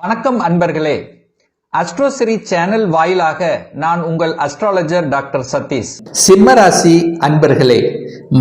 வணக்கம் அன்பர்களே. அஸ்ட்ரோசிரி சேனல் வாயிலாக நான் உங்கள் அஸ்ட்ராலஜர் டாக்டர் சதீஷ். சிம்மராசி அன்பர்களே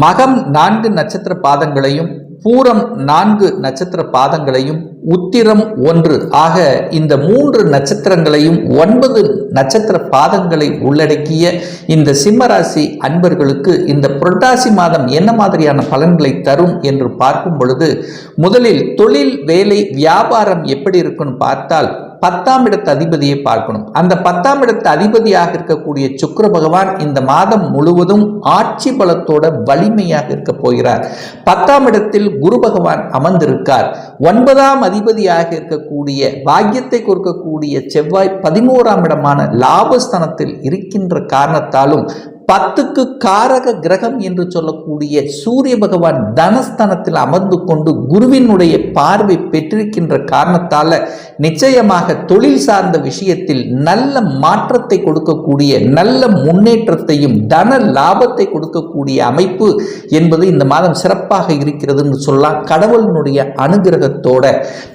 மகம் நான்கு நட்சத்திர பாதங்களையும் பூரம் நான்கு நட்சத்திர பாதங்களையும் உத்திரம் ஒன்று. ஆக இந்த மூன்று நட்சத்திரங்களையும் ஒன்பது நட்சத்திர பாதங்களை உள்ளடக்கிய இந்த சிம்மராசி அன்பர்களுக்கு இந்த புரட்டாசி மாதம் என்ன மாதிரியான பலன்களை தரும் என்று பார்க்கும் பொழுது முதலில் தொழில் வேலை வியாபாரம் எப்படி இருக்குன்னு பார்த்தால் பத்தாம் இடத்து அதிபதியை பார்க்கணும். அந்த பத்தாம் இடத்து அதிபதியாக இருக்கக்கூடிய சுக்கர பகவான் இந்த மாதம் முழுவதும் ஆட்சி பலத்தோட வலிமையாக இருக்க போகிறார். பத்தாம் இடத்தில் குரு பகவான் அமர்ந்திருக்கார். ஒன்பதாம் அதிபதியாக இருக்கக்கூடிய பாக்கியத்தை கொடுக்கக்கூடிய செவ்வாய் பதினோராம் இடமான லாபஸ்தானத்தில் இருக்கின்ற காரணத்தாலும் பத்துக்கு காரக கிரகம் என்று சொல்லக்கூடிய சூரிய பகவான் தனஸ்தனத்தில் அமர்ந்து கொண்டு குருவினுடைய பார்வை பெற்றிருக்கின்ற காரணத்தால நிச்சயமாக தொழில் சார்ந்த விஷயத்தில் நல்ல மாற்றத்தை கொடுக்கக்கூடிய நல்ல முன்னேற்றத்தையும் தன லாபத்தை கொடுக்கக்கூடிய அமைப்பு என்பது இந்த மாதம் சிறப்பாக இருக்கிறதுன்னு சொல்லலாம். கடவுளினுடைய அனுகிரகத்தோட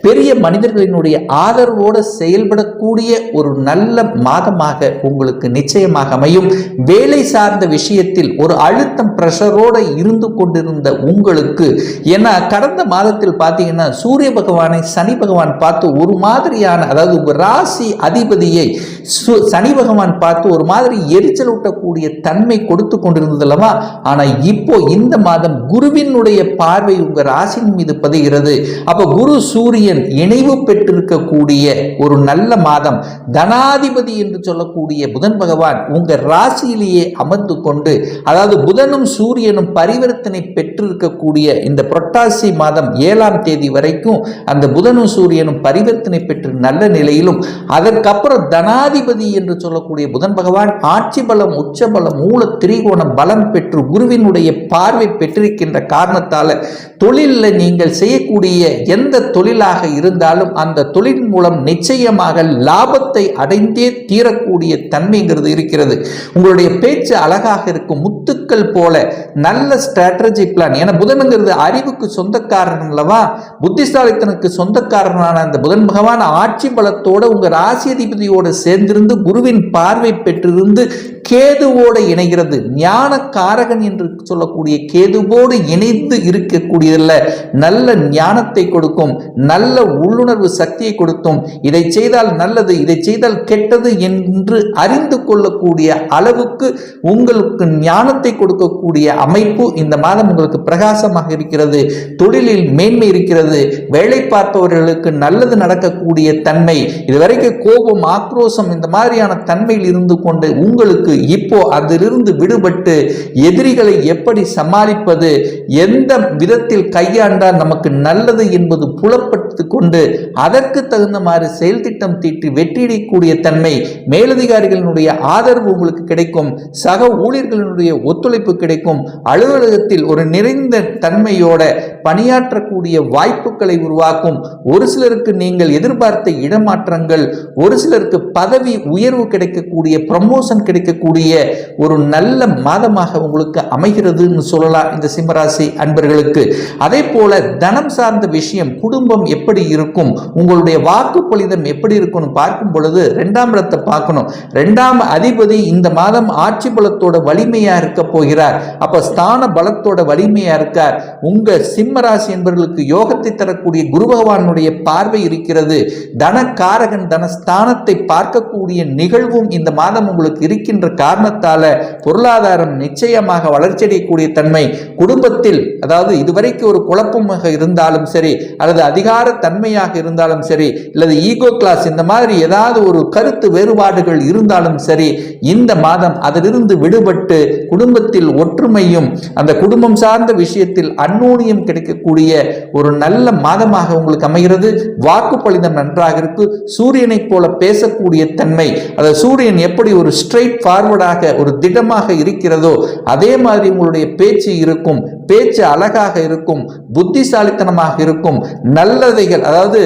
பெரிய மனிதர்களினுடைய ஆதரவோடு செயல்படக்கூடிய ஒரு நல்ல மாதமாக உங்களுக்கு நிச்சயமாக அமையும். வேலை சார்ந்த விஷயத்தில் ஒரு அழுத்தம் ப்ரெஷரோடு இருந்து கொண்டிருந்த உங்களுக்கு ஏன்னா கடந்த மாதத்தில் பார்த்தீங்கன்னா சூரிய பகவானை சனி பகவான் பார்த்து ஒரு மாதிரியான அதாவது ராசி அதிபதியை சனி பகவான் பார்த்து ஒரு மாதிரி எரிச்சல் ஊட்டக்கூடிய தன்மை கொடுத்து கொண்டிருந்தது அல்லவா? ஆனா இப்போ இந்த மாதம் குருவினுடைய பார்வை உங்கள் ராசியின் மீது பதிகிறது. அப்போ குரு சூரியன் இணைவு பெற்றிருக்கக்கூடிய ஒரு நல்ல மாதம். தனாதிபதி என்று சொல்லக்கூடிய புதன் பகவான் உங்கள் ராசியிலேயே அமர்ந்து கொண்டு அதாவது புதனும் சூரியனும் பரிவர்த்தனை பெற்றிருக்கக்கூடிய இந்த புரட்டாசி மாதம் ஏழாம் தேதி வரைக்கும் அந்த புதனும் சூரியனும் பரிவர்த்தனை பெற்று நல்ல நிலையிலும் அதற்கப்புறம் தனாதிபதி என்று சொல்லக்கூடிய புதன் பகவான் ஆட்சி பலம் உச்சபலம் மூல திரிகோணம் பலம் பெற்று குருவினுடைய பார்வை பெற்றிருக்கின்ற காரணத்தால தொழிலில் நீங்கள் செய்யக்கூடிய எந்த தொழிலாக இருந்தாலும் அந்த தொழில் மூலம் நிச்சயமாக லாபத்தை அடைந்தே தீரக்கூடிய தன்மைங்கிறது இருக்கிறது. உங்களுடைய பேச்சு அழகாக இருக்கும் முத்துக்கள் போல நல்ல ஸ்ட்ராட்டஜி பிளான் ஏன்னா புதனுங்கிறது அறிவுக்கு சொந்தக்காரன் அல்லவா? புத்திசாலித்தனுக்கு சொந்தக்காரனான அந்த புதன் பகவான் ஆட்சி பலத்தோட உங்க ராசி அதிபதியோடு சேர்ந்திருந்து குருவின் பார்வை பெற்றிருந்து கேதுவோடு இணைகிறது. ஞான காரகன் என்று சொல்லக்கூடிய கேதுவோடு இணைந்து இருக்கக்கூடியதில் நல்ல ஞானத்தை கொடுக்கும் நல்ல உள்ளுணர்வு சக்தியை கொடுக்கும் இதை செய்தால் நல்லது இதை செய்தால் கெட்டது என்று அறிந்து கொள்ளக்கூடிய அளவுக்கு உங்களுக்கு ஞானத்தை கொடுக்கக்கூடிய அமைப்பு இந்த மாதம் உங்களுக்கு பிரகாசமாக இருக்கிறது. தொழிலில் மேன்மை இருக்கிறது. வேலை பார்ப்பவர்களுக்கு நல்லது நடக்கக்கூடிய தன்மை. இதுவரைக்கும் கோபம் ஆக்ரோஷம் இந்த மாதிரியான தன்மையில் இருந்து கொண்டு உங்களுக்கு இப்போ அதிலிருந்து விடுபட்டு எதிரிகளை எப்படி சமாளிப்பது எந்த விதத்தில் கையாண்டால் நமக்கு நல்லது என்பது புலப்பட்டு கொண்டு அதற்கு தகுந்த மாதிரி செயல் திட்டம் தீட்டி வெற்றியடையக்கூடிய தன்மை மேலதிகாரிகளினுடைய ஆதரவு உங்களுக்கு கிடைக்கும். சக ஊழியர்களினுடைய ஒத்துழைப்பு கிடைக்கும். அலுவலகத்தில் ஒரு நிறைந்த தன்மையோட பணியாற்றக்கூடிய வாய்ப்புகளை உருவாக்கும். ஒரு சிலருக்கு நீங்கள் எதிர்பார்த்த இடமாற்றங்கள் ஒரு சிலருக்கு பதவி உயர்வு கிடைக்கக்கூடிய ப்ரமோஷன் கிடைக்கக்கூடிய ஒரு நல்ல மாதமாக உங்களுக்கு அமைகிறதுன்னு சொல்லலாம் இந்த சிம்மராசி அன்பர்களுக்கு. அதே போல தனம் சார்ந்த விஷயம் குடும்பம் எப்படி இருக்கும் உங்களுடைய வாக்கு பொலிதம் எப்படி இருக்கும்னு பார்க்கும் பொழுது ரெண்டாம் இடத்தை பார்க்கணும். ரெண்டாம் அதிபதி இந்த மாதம் ஆட்சி பலத்தோட வலிமையா இருக்க போகிறார். அப்ப ஸ்தான பலத்தோட வலிமையா இருக்கார். உங்க சிம்மராசி என்பவர்களுக்கு யோகத்தை தரக்கூடிய குரு பகவானுடைய பார்வை இருக்கிறது. தனக்காரகன் தனஸ்தானத்தை பார்க்கக்கூடிய நிகழ்வும் இந்த மாதம் உங்களுக்கு இருக்கின்ற காரணத்தால பொருளாதாரம் நிச்சயமாக வளர்ச்சியடையக்கூடிய தன்மை குடும்பத்தில் அதாவது இதுவரைக்கும் ஒரு குழப்பமாக இருந்தாலும் சரி அல்லது அதிகார தன்மையாக இருந்தாலும் சரி அல்லது ஈகோ கிளாஸ் இந்த மாதிரி ஏதாவது ஒரு கருத்து வேறுபாடுகள் இருந்தாலும் சரி இந்த மாதம் அதிலிருந்து விடுபட்டு குடும்பத்தில் ஒற்றுமையும் அந்த குடும்பம் சார்ந்த விஷயத்தில் அந்நூனியம் கிடைக்கக்கூடிய ஒரு நல்ல மாதமாக உங்களுக்கு அமைகிறது. வாக்கு பலிதம் நன்றாக இருக்கு. சூரியனைப் போல பேசக்கூடிய தன்மை அந்த சூரியன் எப்படி ஒரு ஸ்ட்ரைட் ஃபார் ஃபார்வர்டாக ஒரு திடமாக இருக்கிறதோ அதே மாதிரி உங்களுடைய பேச்சு இருக்கும் பேச்சு அழகாக இருக்கும் புத்திசாலித்தனமாக இருக்கும் நல்லதைகள் அதாவது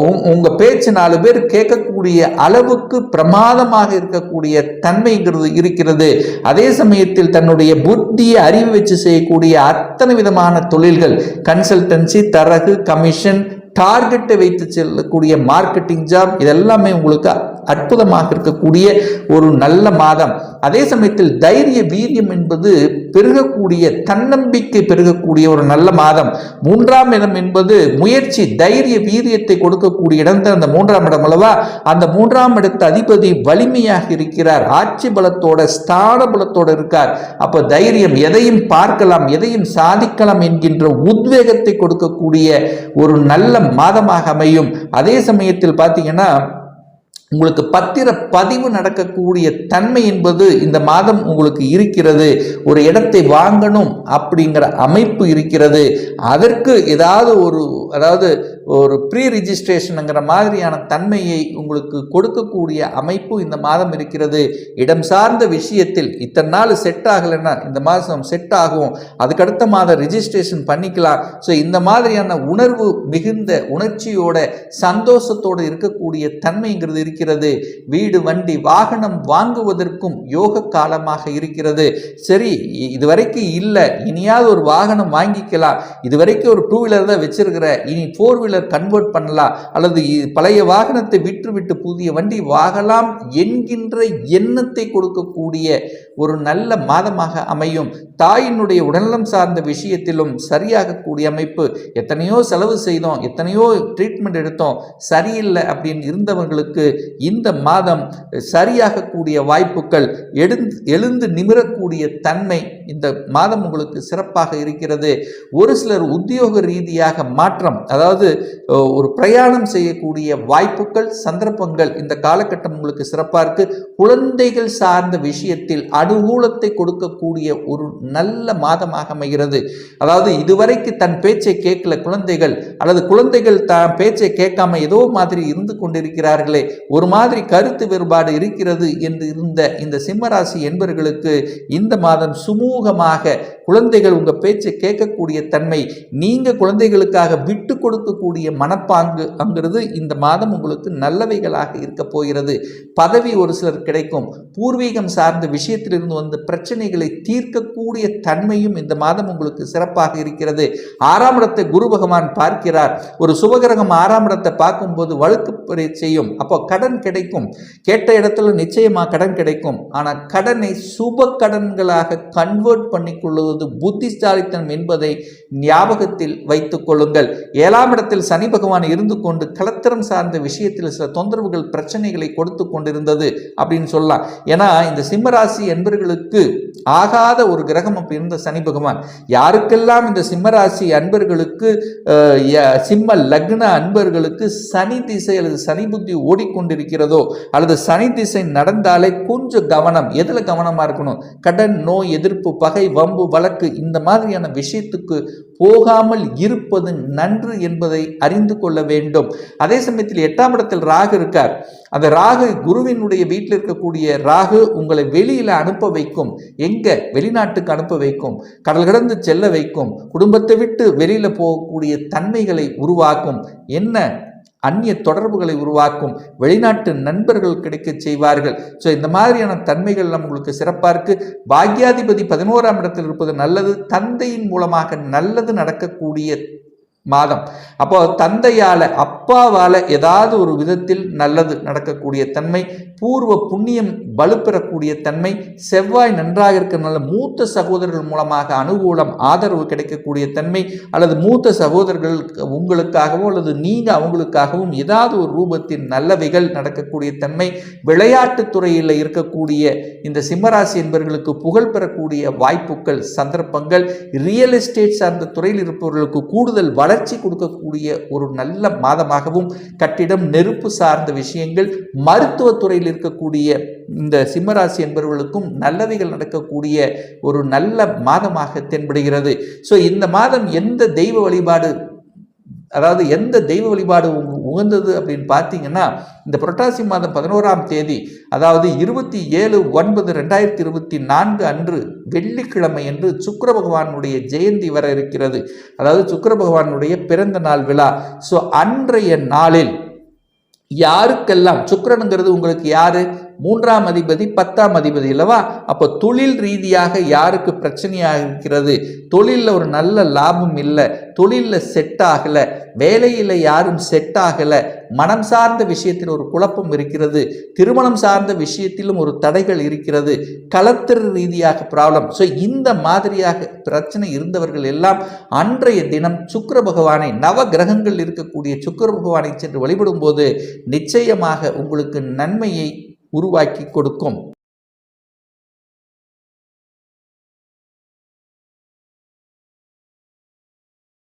உங்க- உங்க பேச்சு நாலு பேர் கேட்கக்கூடிய அளவுக்கு பிரமாதமாக இருக்கக்கூடிய தன்மைங்கிறது இருக்கிறது. அதே சமயத்தில் தன்னுடைய புத்தியை அறிவு வச்சு செய்யக்கூடிய அத்தனை விதமான தொழில்கள் கன்சல்டன்சி தரகு கமிஷன் டார்கெட்டை வைத்து செல்லக்கூடிய மார்க்கெட்டிங் ஜாப் இதெல்லாமே உங்களுக்கு அற்புதமாக இருக்கக்கூடிய ஒரு நல்ல மாதம். அதே சமயத்தில் தைரிய வீரியம் என்பது பெருகக்கூடிய தன்னம்பிக்கை பெருகக்கூடிய ஒரு நல்ல மாதம். மூன்றாம் இடம் என்பது முயற்சி தைரிய வீரியத்தை கொடுக்கக்கூடிய இடம் தான் அந்த மூன்றாம் இடம் அல்லவா? அந்த மூன்றாம் இடத்து அதிபதி வலிமையாக இருக்கிறார். ஆட்சி பலத்தோட ஸ்தான பலத்தோட இருக்கார். அப்ப தைரியம் எதையும் பார்க்கலாம் எதையும் சாதிக்கலாம் என்கின்ற உத்வேகத்தை கொடுக்கக்கூடிய ஒரு நல்ல மாதமாக அமையும். அதே சமயத்தில் பார்த்தீங்கன்னா உங்களுக்கு பத்திர பதிவு நடக்கக்கூடிய தன்மை என்பது இந்த மாதம் உங்களுக்கு இருக்கிறது. ஒரு இடத்தை வாங்கணும் அப்படிங்கிற அமைப்பு இருக்கிறது. அதற்கு ஏதாவது ஒரு அதாவது ஒரு ப்ரீ ரிஜிஸ்ட்ரேஷனுங்கிற மாதிரியான தன்மையை உங்களுக்கு கொடுக்கக்கூடிய அமைப்பு இந்த மாதம் இருக்கிறது. இடம் சார்ந்த விஷயத்தில் இத்தனை நாள் செட் ஆகலைன்னா இந்த மாதம் செட் ஆகும். அதுக்கடுத்த மாதம் ரிஜிஸ்ட்ரேஷன் பண்ணிக்கலாம். ஸோ இந்த மாதிரியான உணர்வு மிகுந்த உணர்ச்சியோட சந்தோஷத்தோடு இருக்கக்கூடிய தன்மைங்கிறது இருக்கிறது. வீடு வண்டி வாகனம் வாங்குவதற்கும் யோக காலமாக இருக்கிறது. சரி இ- இதுவரைக்கும் இல்லை. இனியாவது ஒரு வாகனம் வாங்கிக்கலாம். இதுவரைக்கும் ஒரு டூ வீலர் தான் வச்சிருக்கிற. இனி ஃபோர் வீலர் கன்வெர்ட் பண்ணலாம் அல்லது பழைய வாகனத்தை விற்றுவிட்டு புதிய வண்டி வாகலாம் என்கின்ற எண்ணத்தை கொடுக்கக்கூடிய ஒரு நல்ல மாதமாக அமையும். தாயினுடைய உடல்நலம் சார்ந்த விஷயத்திலும் சரியாகக்கூடிய அமைப்பு. எத்தனையோ செலவு செய்தோம் எத்தனையோ ட்ரீட்மெண்ட் எடுத்தோம். சரியில்லை அப்படின்னு இருந்தவங்களுக்கு இந்த மாதம் சரியாகக்கூடிய வாய்ப்புகள் எழுந்து எழுந்து நிமிரக்கூடிய தன்மை இந்த மாதம் உங்களுக்கு சிறப்பாக இருக்கிறது. ஒரு சிலர் உத்தியோக ரீதியாக மாற்றம் அதாவது ஒரு பிரயாணம் செய்யக்கூடிய வாய்ப்புகள் சந்தர்ப்பங்கள் இந்த காலகட்டம் உங்களுக்கு சிறப்பாக இருக்கு. குழந்தைகள் சார்ந்த விஷயத்தில் அனுகூலத்தை கொடுக்கக்கூடிய ஒரு நல்ல மாதமாக அமைகிறது. அதாவது இதுவரைக்கு தன் பேச்சை கேட்கல குழந்தைகள் அல்லது குழந்தைகள் தான் பேச்சை கேட்காம ஏதோ மாதிரி இருந்து கொண்டிருக்கிறார்களே ஒரு மாதிரி கருத்து வேறுபாடு இருக்கிறது என்று இருந்த இந்த சிம்மராசி என்பவர்களுக்கு இந்த மாதம் சுமூகமாக குழந்தைகள் உங்கள் பேச்சை கேட்கக்கூடிய தன்மை நீங்கள் குழந்தைகளுக்காக விட்டு கொடுக்கக்கூடிய மனப்பாங்கு அங்கிறது இந்த மாதம் உங்களுக்கு நல்லவைகளாக இருக்க போகிறது. பதவி ஒரு சிலர் கிடைக்கும். பூர்வீகம் சார்ந்த விஷயத்திலிருந்து வந்த பிரச்சனைகளை தீர்க்கக்கூடிய தன்மையும் இந்த மாதம் உங்களுக்கு சிறப்பாக இருக்கிறது. ஆறாம் இடத்தை குரு பகவான் பார்க்கிறார். ஒரு சுபகிரகம் ஆறாம் இடத்தை பார்க்கும்போது வழுக்கு செய்யும். அப்போ கடன் கிடைக்கும். கேட்ட இடத்துல நிச்சயமாக கடன் கிடைக்கும். ஆனால் கடனை சுப கடன்களாக கன்வெர்ட் பண்ணிக்கொள்வது புத்திசாலித்தனம் என்பதை ஞாபகத்தில் வைத்துக் கொள்ளுங்கள். ஏழாம் இடத்தில் சனி பகவான் இருந்து கொண்டு கலத்திரம் சார்ந்த விஷயத்தில் சில தொந்தரவுகள் பிரச்சனைகளை கொடுத்து கொண்டிருந்தது அப்படின்னு சொல்லலாம். ஏன்னா இந்த சிம்மராசி என்பர்களுக்கு ஆகாத ஒரு கிரகம் அப்படி இருந்த சனி பகவான். யாருக்கெல்லாம் இந்த சிம்மராசி அன்பர்களுக்கு சிம்ம லக்ன அன்பர்களுக்கு சனி திசை அல்லது சனி புத்தி ஓடிக்கொண்டிருக்கிறதோ அல்லது சனி திசை நடந்தாலே கொஞ்சம் கவனம் எதில் கவனமாக இருக்கணும்? கடன் நோய் எதிர்ப்பு பகை வம்பு வழக்கு இந்த மாதிரியான விஷயத்துக்கு போகாமல் இருப்பது நன்று என்பதை அறிந்து கொள்ள வேண்டும். அதே சமயத்தில் எட்டாம் இடத்தில் ராகு இருக்கார். அந்த ராகு குருவினுடைய வீட்டில் இருக்கக்கூடிய ராகு உங்களை வெளியில அனுப்ப வைக்கும். எங்க? வெளிநாட்டுக்கு அனுப்ப வைக்கும். கடல் கடந்து செல்ல வைக்கும். குடும்பத்தை விட்டு வெளியில போகக்கூடிய தன்மைகளை உருவாக்கும். என்ன? அந்நிய தொடர்புகளை உருவாக்கும் வெளிநாட்டு நண்பர்கள் கிடைக்க செய்வார்கள். ஸோ இந்த மாதிரியான தன்மைகள் நம்மளுக்கு சிறப்பாக இருக்கு. பாக்யாதிபதி பதினோராம் இடத்தில் இருப்பது நல்லது. தந்தையின் மூலமாக நல்லது நடக்கக்கூடிய மாதம். அப்போ தந்தையால அப்பாவால ஏதாவது ஒரு விதத்தில் நல்லது நடக்கக்கூடிய தன்மை பூர்வ புண்ணியம் வலுப்பெறக்கூடிய தன்மை செவ்வாய் நன்றாக இருக்கிறனால மூத்த சகோதரர்கள் மூலமாக அனுகூலம் ஆதரவு கிடைக்கக்கூடிய தன்மை அல்லது மூத்த சகோதரர்கள் உங்களுக்காகவோ அல்லது நீங்க அவங்களுக்காகவும் ஏதாவது ஒரு ரூபத்தின் நல்லவைகள் நடக்கக்கூடிய தன்மை விளையாட்டுத் துறையில் இருக்கக்கூடிய இந்த சிம்மராசி என்பவர்களுக்கு புகழ் பெறக்கூடிய வாய்ப்புகள் சந்தர்ப்பங்கள் ரியல் எஸ்டேட் சார்ந்த துறையில் இருப்பவர்களுக்கு கூடுதல் வள வளர்ச்சி கொடுக்கக்கூடிய ஒரு நல்ல மாதமாகவும் கட்டிடம் நெருப்பு சார்ந்த விஷயங்கள் மருத்துவத்துறையில் இருக்கக்கூடிய இந்த சிம்மராசி என்பவர்களுக்கும் நல்லவைகள் நடக்கக்கூடிய ஒரு நல்ல மாதமாக தென்படுகிறது. ஸோ இந்த மாதம் எந்த தெய்வ வழிபாடு அதாவது எந்த தெய்வ வழிபாடு உங்க- உகந்தது அப்படின்னு பார்த்தீங்கன்னா இந்த புரட்டாசி மாதம் பதினோராம் தேதி அதாவது இருபத்தி ஏழு ஒன்பது ரெண்டாயிரத்தி இருபத்தி நான்கு அன்று வெள்ளிக்கிழமை என்று சுக்கர பகவானுடைய ஜெயந்தி வர இருக்கிறது. அதாவது சுக்கர பகவானுடைய பிறந்த நாள் விழா. ஸோ அன்றைய நாளில் யாருக்கெல்லாம் சுக்கிரனுங்கிறது உங்களுக்கு யாரு? மூன்றாம் அதிபதி பத்தாம் அதிபதி அல்லவா? அப்போ தொழில் ரீதியாக யாருக்கு பிரச்சனையாக இருக்கிறது தொழிலில் ஒரு நல்ல லாபம் இல்லை. தொழிலில் செட் ஆகலை. வேலையில் யாரும் செட் ஆகலை. மனம் சார்ந்த விஷயத்தில் ஒரு குழப்பம் இருக்கிறது. திருமணம் சார்ந்த விஷயத்திலும் ஒரு தடைகள் இருக்கிறது. களத்திர ரீதியாக ப்ராப்ளம் ஸோ இந்த மாதிரியாக பிரச்சனை இருந்தவர்கள் எல்லாம் அன்றைய தினம் சுக்கர பகவானை நவ கிரகங்கள் இருக்கக்கூடிய சுக்கர பகவானை சென்று வழிபடும் போது நிச்சயமாக உங்களுக்கு நன்மையை உருவாக்கி கொடுக்கும்.